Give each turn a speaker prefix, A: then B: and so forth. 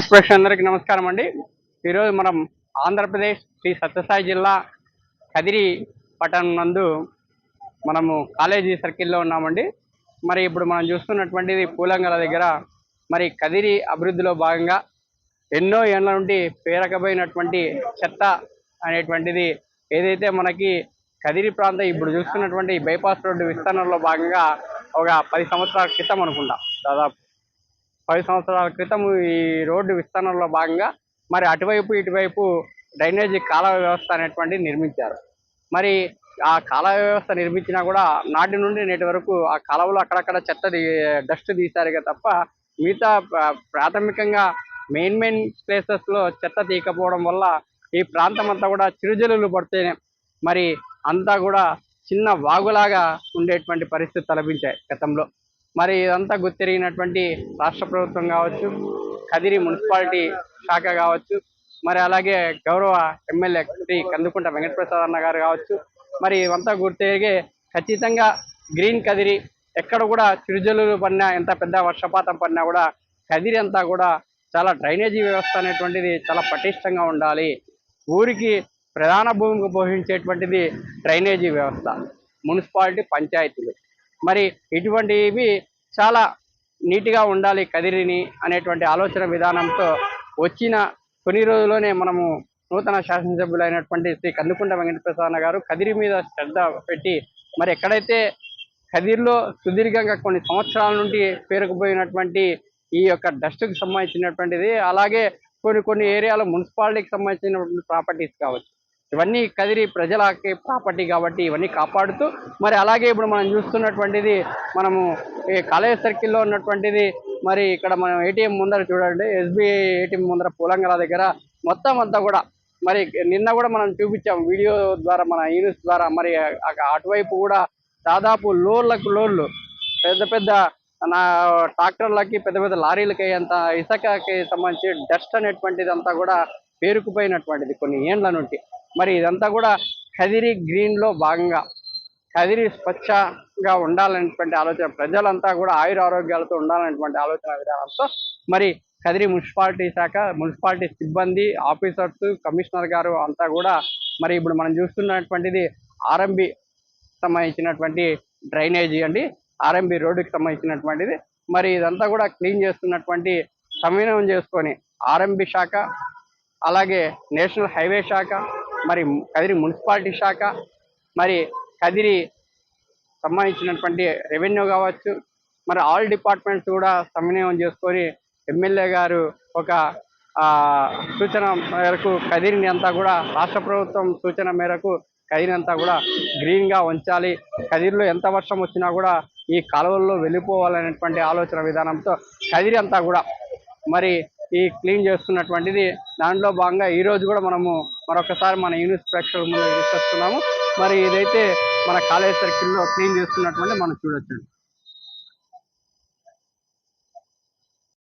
A: Police ప్రేక్షణ అందరికీ నమస్కారం అండి. ఈరోజు మనం ఆంధ్రప్రదేశ్ శ్రీ సత్యసాయి జిల్లా కదిరి పట్టణం నందు మనము కాలేజీ సర్కిల్లో ఉన్నామండి. మరి ఇప్పుడు మనం చూస్తున్నటువంటిది పూలంగల దగ్గర మరి కదిరి అభివృద్ధిలో భాగంగా ఎన్నో ఏళ్ళ నుండి పేరకపోయినటువంటి చెత్త అనేటువంటిది ఏదైతే మనకి కదిరి ప్రాంతం ఇప్పుడు చూస్తున్నటువంటి బైపాస్ రోడ్డు విస్తరణలో భాగంగా ఒక పది సంవత్సరాల క్రితం అనుకుంటా. దాదాపు పది సంవత్సరాల క్రితం ఈ రోడ్డు విస్తరణలో భాగంగా మరి అటువైపు ఇటువైపు డ్రైనేజీ కాలువ వ్యవస్థ అనేటువంటిది నిర్మించారు. మరి ఆ కాలువ వ్యవస్థ నిర్మించినా కూడా నాటి నుండి నేటి వరకు ఆ కాలువలో అక్కడక్కడ చెత్త డస్ట్ తీశారుగా తప్ప మిగతా ప్రాథమికంగా మెయిన్ మెయిన్ ప్లేసెస్లో చెత్త తీయకపోవడం వల్ల ఈ ప్రాంతం అంతా కూడా చిరుజలులు పడితేనే మరి అంతా కూడా చిన్న వాగులాగా ఉండేటువంటి పరిస్థితి లభించాయి గతంలో. మరి ఇదంతా గుర్తిరిగినటువంటి రాష్ట్ర ప్రభుత్వం కావచ్చు కదిరి మున్సిపాలిటీ శాఖ కావచ్చు మరి అలాగే గౌరవ ఎమ్మెల్యే శ్రీ కందుకుంట వెంకటప్రసాద్ అన్న గారు కావచ్చు. మరి ఇవంతా గుర్తిరిగి ఖచ్చితంగా గ్రీన్ కదిరి ఎక్కడ కూడా చిరుజల్లులు పడినా ఎంత పెద్ద వర్షపాతం పడినా కూడా కదిరి అంతా కూడా చాలా డ్రైనేజీ వ్యవస్థ అనేటువంటిది చాలా పటిష్టంగా ఉండాలి. ఊరికి ప్రధాన భూమికి పోషించేటువంటిది డ్రైనేజీ వ్యవస్థ మున్సిపాలిటీ పంచాయతీలు. మరి ఇటువంటివి చాలా నీట్గా ఉండాలి కదిరిని అనేటువంటి ఆలోచన విధానంతో వచ్చిన కొన్ని రోజుల్లోనే మనము నూతన శాసనసభ్యులైనటువంటి శ్రీ కందుకుంట వెంకటప్రసాద్ గారు కదిరి మీద శ్రద్ధ పెట్టి మరి ఎక్కడైతే కదిరిలో సుదీర్ఘంగా కొన్ని సంవత్సరాల నుండి పేరుకుపోయినటువంటి ఈ యొక్క డస్ట్కు సంబంధించినటువంటిది అలాగే కొన్ని కొన్ని ఏరియాలో మున్సిపాలిటీకి సంబంధించినటువంటి ప్రాపర్టీస్ కావచ్చు. ఇవన్నీ కదిరి ప్రజలకి ప్రాపర్టీ కాబట్టి ఇవన్నీ కాపాడుతూ మరి అలాగే ఇప్పుడు మనం చూస్తున్నటువంటిది మనము ఈ కాలేజ్ సర్కిల్లో ఉన్నటువంటిది మరి ఇక్కడ మనం ఏటీఎం ముందర చూడండి ఎస్బీఐ ఏటీఎం ముందర పూలంగల దగ్గర మొత్తం అంతా కూడా మరి నిన్న కూడా మనం చూపించాం వీడియో ద్వారా మన యూనిస్ ద్వారా మరి అటువైపు కూడా దాదాపు లోన్లకు లోన్లు పెద్ద పెద్ద నా ట్రాక్టర్లకి పెద్ద పెద్ద లారీలకి అంత ఇసుకకి సంబంధించి డస్ట్ అనేటువంటిది అంతా కూడా పేరుకుపోయినటువంటిది కొన్ని ఏండ్ల నుండి. మరి ఇదంతా కూడా కదిరి గ్రీన్లో భాగంగా కదిరి స్వచ్ఛగా ఉండాలనేటువంటి ఆలోచన ప్రజలంతా కూడా ఆయుర ఆరోగ్యాలతో ఉండాలనేటువంటి ఆలోచన విధానంతో మరి కదిరి మున్సిపాలిటీ శాఖ మున్సిపాలిటీ సిబ్బంది ఆఫీసర్స్ కమిషనర్ గారు అంతా కూడా మరి ఇప్పుడు మనం చూస్తున్నటువంటిది ఆర్ఎంబి సంబంధించినటువంటి డ్రైనేజీ అండి. ఆర్ఎంబి రోడ్డుకి సంబంధించినటువంటిది. మరి ఇదంతా కూడా క్లీన్ చేస్తున్నటువంటి సమన్వయం చేసుకొని ఆర్ఎంబి శాఖ అలాగే నేషనల్ హైవే శాఖ మరి కదిరి మున్సిపాలిటీ శాఖ మరి కదిరి సంబంధించినటువంటి రెవెన్యూ కావచ్చు మరి ఆల్ డిపార్ట్మెంట్స్ కూడా సమన్వయం చేసుకొని ఎమ్మెల్యే గారు ఒక సూచన మేరకు కదిరిని అంతా కూడా రాష్ట్ర ప్రభుత్వం సూచన మేరకు కదిరిని అంతా కూడా గ్రీన్గా ఉంచాలి. కదిరిలో ఎంత వర్షం వచ్చినా కూడా ఈ కాలువల్లో వెళ్ళిపోవాలనేటువంటి ఆలోచన విధానంతో కదిరి అంతా కూడా మరి ఈ క్లీన్ చేస్తున్నటువంటిది దాంట్లో భాగంగా ఈరోజు కూడా మనము మరొకసారి మన యూనిస్ ప్రేక్షకుల ముందు తీసుకొస్తున్నాము మరి ఇదైతే మన కాలేజ్ సర్కిల్లో క్లీన్ చేస్తున్నటువంటి మనం చూడొచ్చు.